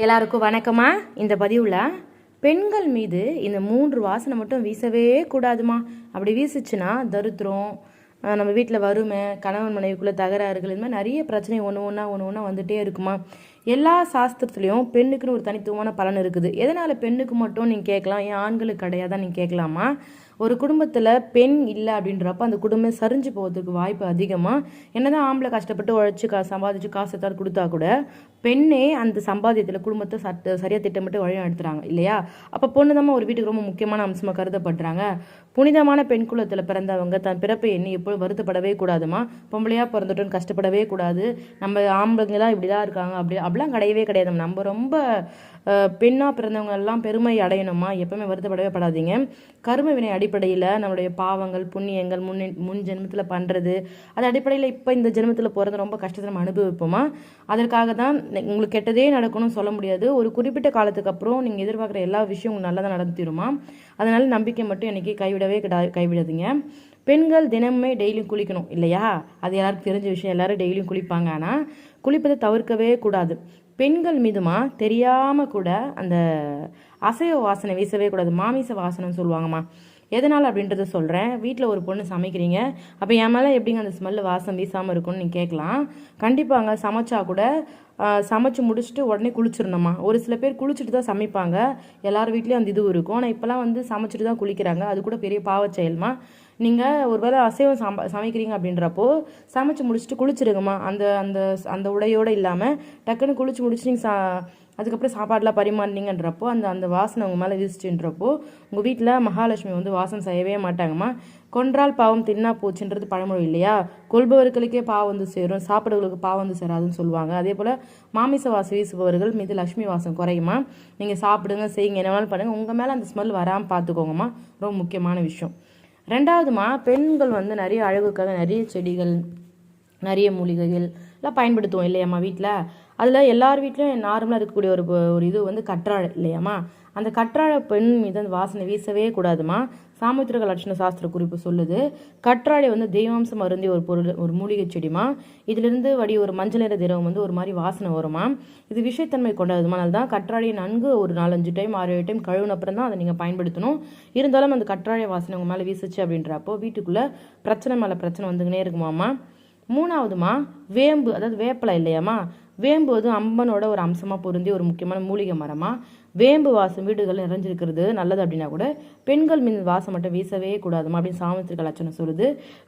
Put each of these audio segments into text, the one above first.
எல்லாருக்கும் வணக்கமா? இந்த பதிவில் பெண்கள் மீது இந்த மூன்று வாசனை மட்டும் வீசவே கூடாதுமா? அப்படி வீசுச்சுன்னா தரித்திரம் நம்ம வீட்டில் வறுமை கணவன் மனைவிக்குள்ளே தகராறுகள் இந்த மாதிரி நிறைய பிரச்சனை ஒன்று ஒன்றா ஒன்று ஒன்றா வந்துட்டே இருக்குமா? எல்லா சாஸ்திரத்துலேயும் பெண்ணுக்குன்னு ஒரு தனித்துவமான பலன் இருக்குது. எதனால் பெண்ணுக்கு மட்டும் நீங்கள் கேட்கலாம் ஏன் ஆண்களுக்கு கிடையாதான் நீங்கள் கேட்கலாமா? ஒரு குடும்பத்தில் பெண் இல்லை அப்படின்றப்ப அந்த குடும்பம் சரிஞ்சு போகிறதுக்கு வாய்ப்பு அதிகமாக என்னதான் ஆம்பளை கஷ்டப்பட்டு உழைச்சி கா சம்பாதிச்சு காசு எதாவது கொடுத்தா கூட பெண்ணே அந்த சம்பாத்தியத்தில் குடும்பத்தை சட்ட சரியாக திட்டமிட்டு வழி நடத்துகிறாங்க இல்லையா? அப்போ பொண்ணு தான் ஒரு வீட்டுக்கு ரொம்ப முக்கியமான அம்சமாக கருதப்படுறாங்க. புனிதமான பெண் குலத்தில் பிறந்தவங்க தன் பிறப்பை எண்ணி எப்போதும் வருத்தப்படவே கூடாதுமா? பொம்பளையாக பிறந்துட்டோன்னு கஷ்டப்படவே கூடாது. நம்ம ஆம்பளைங்க தான் இப்படி தான் இருக்காங்க அப்படி அப்படிலாம் கிடையவே கிடையாது. நம்ம ரொம்ப பெண்ணாக பிறந்தவங்க எல்லாம் பெருமை அடையணுமா? எப்பவுமே வருத்தப்படவே படாதீங்க. கரும வினை அடிப்படையில் நம்மளுடைய பாவங்கள் புண்ணியங்கள் முன் முன் ஜென்மத்தில் பண்ணுறது அது அடிப்படையில் இப்போ இந்த ஜென்மத்தில் போகிறது ரொம்ப கஷ்டத்தை நம்ம அனுபவிப்போமா? அதற்காக தான் உங்களுக்கு கெட்டதே நடக்கணும்னு சொல்ல முடியாது. ஒரு குறிப்பிட்ட காலத்துக்கு அப்புறம் நீங்கள் எதிர்பார்க்குற எல்லா விஷயம் உங்களுக்கு நல்லதாக நடந்துருமா? அதனால நம்பிக்கை மட்டும் என்னைக்கு கைவிடவே கிடா கைவிடாதீங்க. பெண்கள் தினமுமே டெய்லியும் குளிக்கணும் இல்லையா? அது எல்லாருக்கும் தெரிஞ்ச விஷயம். எல்லாரும் டெய்லியும் குளிப்பாங்க. ஆனால் குளிப்பதை தவிர்க்கவே கூடாது. பெண்கள் மீதுமா தெரியாமல் கூட அந்த அசைவ வாசனை வீசவே கூடாது. மாமிச வாசனைன்னு சொல்லுவாங்கம்மா. எதனால் அப்படின்றத சொல்கிறேன் வீட்டில் ஒரு பொண்ணு சமைக்கிறீங்க. அப்போ என் மேலே எப்படிங்க அந்த ஸ்மெல்லு வாசம் வீசாமல் இருக்கும்னு நீங்கள் கேட்கலாம். கண்டிப்பாங்க சமைச்சா கூட சமைச்சு முடிச்சுட்டு உடனே குளிச்சிடணுமா? ஒரு சில பேர் குளிச்சுட்டு தான் சமைப்பாங்க. எல்லார் வீட்லேயும் அந்த இதுவும் இருக்கும். ஆனால் இப்போலாம் வந்து சமைச்சிட்டு தான் குளிக்கிறாங்க. அது கூட பெரிய பாவச் செயல்மா? நீங்கள் ஒருவேளை அசைவம் சம சமைக்கிறீங்க அப்படின்றப்போ சமைச்சு முடிச்சுட்டு குளிச்சிருங்கம்மா. அந்த அந்த அந்த உடையோடு இல்லாமல் டக்குன்னு குளிச்சு முடிச்சு நீங்கள் சா அதுக்கப்புறம் சாப்பாடெலாம் பரிமாறினீங்கன்றப்போ அந்த அந்த வாசனை உங்கள் மேலே வீசிச்சுன்றப்போ உங்கள் வீட்டில் மகாலட்சுமி வந்து வாசம் செய்யவே மாட்டாங்கம்மா. கொன்றால் பாவம் தின்னா போச்சுன்றது பழமொழி இல்லையா? கொள்பவர்களுக்கே பாவம் வந்து சேரும் சாப்பிடுவர்களுக்கு பாவம் வந்து சேராதுன்னு சொல்லுவாங்க. அதே போல் மாமிச வாசம் வீசுபவர்கள் மீது லக்ஷ்மி வாசம் குறையுமா? நீங்கள் சாப்பிடுங்க செய்யுங்க என்ன வேணாலும் பண்ணுங்கள் உங்கள் மேலே அந்த ஸ்மெல் வராமல் பார்த்துக்கோங்கம்மா ரொம்ப முக்கியமான விஷயம். ரெண்டாவதுமா பெண்கள் வந்து நிறைய அழகுக்காக நிறைய செடிகள் நிறைய மூலிகைகள் எல்லாம் பயன்படுத்துவோம் இல்லையாம்மா வீட்டில் அதில் எல்லார் வீட்லேயும் நார்மலாக இருக்கக்கூடிய ஒரு ஒரு இது வந்து கற்றாழை இல்லையாம்மா? அந்த கற்றாழை பெண் மீது அந்த வாசனை வீசவே கூடாதுமா சாமுத்திரக லட்சண சாஸ்திர குறிப்பு சொல்லுது. கற்றாழை வந்து தெய்வாம்சம் அருந்திய ஒரு பொருள் ஒரு மூலிகை செடிமா இதிலிருந்து வடி ஒரு மஞ்சள் நிற திரவம் வந்து ஒரு மாதிரி வாசனை வருமா இது விஷயத்தன்மை கொண்டதுமா அதனால தான் கற்றாழையை நன்கு ஒரு நாலஞ்சு டைம் ஆறு ஏழு டைம் கழுவுன அப்புறம் தான் அதை நீங்கள் பயன்படுத்தணும். இருந்தாலும் அந்த கற்றாழை வாசனை உங்கள் மேலே வீசுச்சு அப்படின்றப்போ வீட்டுக்குள்ளே பிரச்சனை மேலே பிரச்சனை வந்துக்கினே இருக்குமாம்மா. மூணாவதுமா வேம்பு அதாவது வேப்பலை இல்லையாம்மா. வேம்பு வந்து அம்பனோட ஒரு அம்சமாக பொருந்தி ஒரு முக்கியமான மூலிகை மரமாக வேம்பு வாசம் வீடுகள் நிறைஞ்சிருக்கிறது நல்லது அப்படின்னா கூட பெண்கள் மீது வாசம் மட்டும் வீசவே கூடாதுமா அப்படின்னு சாமித்திருக்க லட்சணம் சொல்லுது.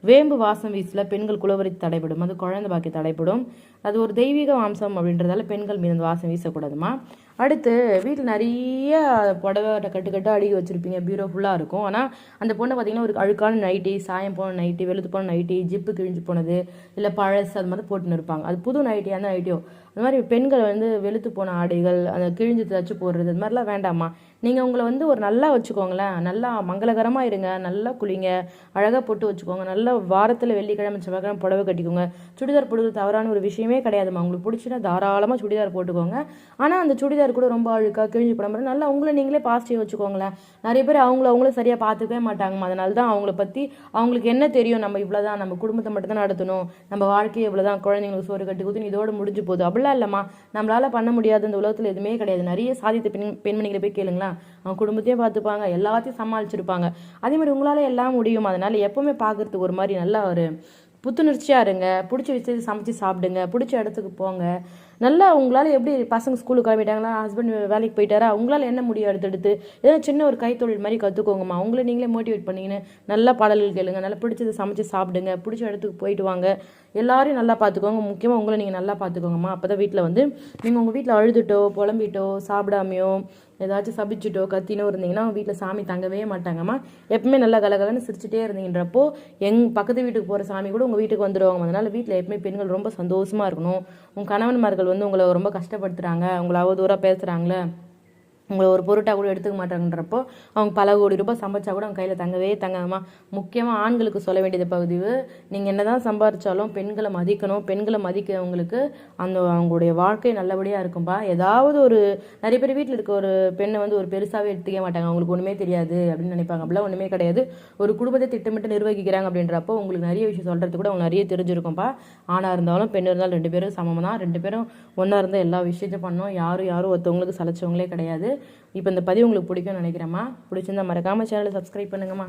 வேம்பு வாசம் வீசல பெண்கள் குலவரி தடைபடும் அது குழந்தை பாக்கி தடைபடும். அது ஒரு தெய்வீக அம்சம் அப்படின்றதால பெண்கள் மீது வாசம் வீசக்கூடாதுமா? அடுத்து வீட்டில் நிறைய புடவை கட்டு கட்டு அடுக்கி வச்சுருப்பீங்க. பீரோ ஃபுல்லாக இருக்கும். ஆனால் அந்த பொண்ணை பார்த்தீங்கன்னா ஒரு அழுக்கான நைட்டி சாயம் போன நைட்டி வெளுத்து போன நைட்டி ஜிப்பு கிழிஞ்சு போனது இல்லை பழசு அது மாதிரி போட்டுன்னு இருப்பாங்க. அது புது நைட்டி அந்த நைட்டியோ அந்த மாதிரி பெண்கள் வந்து வெளுத்து போன ஆடைகள் அந்த கிழிஞ்சு தச்சு போடுறது அது மாதிரிலாம் வேண்டாம்மா நீங்கள் உங்களை வந்து ஒரு நல்லா வச்சுக்கோங்களேன். நல்லா மங்களகரமாக இருங்க. நல்லா குளிங்க. அழகாக போட்டு வச்சுக்கோங்க. நல்லா வாரத்தில் வெள்ளிக்கிழமை செவ்வாய்க்கிழமை புடவை கட்டிக்கோங்க. சுடிதார் போடுறது தவறான ஒரு விஷயமே கிடையாதும்மா. உங்களுக்கு பிடிச்சினா தாராளமாக சுடிதார் போட்டுக்கோங்க. ஆனால் அந்த சுடிதார் கூட ரொம்ப அழுக்காக கிழிஞ்சு போன மாதிரி நல்லா உங்களை நீங்களே பாசிட்டிவ் வச்சுக்கோங்களேன் நிறைய பேர் அவங்கள அவங்கள சரியாக பார்த்துக்கவே மாட்டாங்கம்மா. அதனால தான் அவங்கள பற்றி அவங்களுக்கு என்ன தெரியும்? நம்ம இவ்வளோதான் நம்ம குடும்பத்தை மட்டும் தான் நடத்தணும். நம்ம வாழ்க்கையை இவ்வளோதான் குழந்தைங்களுக்கு சோறு கட்டி கொடுத்து இதோடு முடிஞ்சு போகுது. அப்படிலாம் இல்லைம்மா. நம்மளால் பண்ண முடியாது. இந்த உலகத்தில் எதுவுமே கிடையாது. நிறைய சாதித்த பெண் பெண்மணிகளை போய் கேளுங்களேன். அவங்க குடும்பத்தையும் பார்த்துப்பாங்க. எல்லாத்தையும் சமாளிச்சிருப்பாங்க. அதே மாதிரி உங்களால் எல்லாம் முடியும். அதனால் எப்போவுமே பார்க்கறதுக்கு ஒரு மாதிரி நல்லா ஒரு புத்துணர்ச்சியாக இருங்க. பிடிச்ச விஷயத்தை சமைச்சு சாப்பிடுங்க. பிடிச்ச இடத்துக்கு போங்க. நல்லா உங்களால் எப்படி பசங்க ஸ்கூலுக்கு கிளம்பிட்டாங்களா ஹஸ்பண்ட் வேலைக்கு போயிட்டாரா உங்களால் என்ன முடியும் அடுத்தடுத்து? ஏதாவது சின்ன ஒரு கைத்தொழில் மாதிரி கற்றுக்கோங்கம்மா உங்களை நீங்களே மோட்டிவேட் பண்ணிங்கன்னு நல்லா பாடல்கள் கேளுங்க நல்லா பிடிச்சதை சமைச்சு சாப்பிடுங்க பிடிச்ச இடத்துக்கு போயிட்டு வாங்க. எல்லாரையும் நல்லா பார்த்துக்கோங்க. முக்கியமாக உங்களை நீங்கள் நல்லா பார்த்துக்கோங்கம்மா. அப்போ தான் வீட்டில் வந்து நீங்கள் உங்கள் வீட்டில் அழுதுட்டோ புலம்பிட்டோ சாப்பிடாமையோ ஏதாச்சும் சபிச்சுட்டோ கத்தினோ இருந்தீங்கன்னா வீட்டில் சாமி தங்கவே மாட்டாங்கம்மா. எப்பவுமே நல்லா கலகலன்னு சிரிச்சுட்டே இருந்தீங்கன்றப்போ எங் பக்கத்து வீட்டுக்கு போகிற சாமி கூட உங்கள் வீட்டுக்கு வந்துடுவாங்க அதனால் வீட்டில் எப்பவுமே பெண்கள் ரொம்ப சந்தோஷமாக இருக்கணும். உங்கள் கணவன்மார்கள் வந்து உங்களை ரொம்ப கஷ்டப்படுத்துகிறாங்க உங்களை அவதூறாக பேசுகிறாங்களே உங்களை ஒரு பொருட்டாக கூட எடுத்துக்க மாட்டாங்கன்றப்போ அவங்க பல கோடி ரூபாய் சம்பாதிச்சா கூட அவங்க கையில் தங்கவே தங்காமா முக்கியமாக ஆண்களுக்கு சொல்ல வேண்டியது பகுதிவு நீங்கள் என்ன தான் சம்பாதிச்சாலும் பெண்களை மதிக்கணும் பெண்களை மதிக்கிறவங்களுக்கு அந்த அவங்களுடைய வாழ்க்கை நல்லபடியாக இருக்கும்பா. ஏதாவது ஒரு நிறைய பேர் வீட்டில் இருக்க ஒரு பெண்ணை வந்து ஒரு பெருசாகவே எடுத்துக்க மாட்டாங்க. அவங்களுக்கு ஒன்றுமே தெரியாது அப்படின்னு நினைப்பாங்க. அப்படிலாம் ஒன்றுமே கிடையாது. ஒரு குடும்பத்தை திட்டமிட்டு நிர்வகிக்கிறாங்க அப்படின்றப்போ உங்களுக்கு நிறைய விஷயம் சொல்கிறது கூட அவங்க நிறைய தெரிஞ்சிருக்கும்ப்பா ஆணாக இருந்தாலும் பெண் இருந்தாலும் ரெண்டு பேரும் சமம் தான் ரெண்டு பேரும் ஒன்றா இருந்தால் எல்லா விஷயத்தையும் பண்ணோம். யாரும் யாரும் ஒருத்தவங்களுக்கு சலைச்சவங்களே கிடையாது. இப்போ இந்த பதிவு உங்களுக்கு பிடிக்கும்னு நினைக்கிறேம்மா. பிடிச்சிருந்தா மறக்காமல் சேனலை சப்ஸ்கிரைப் பண்ணுங்கம்மா.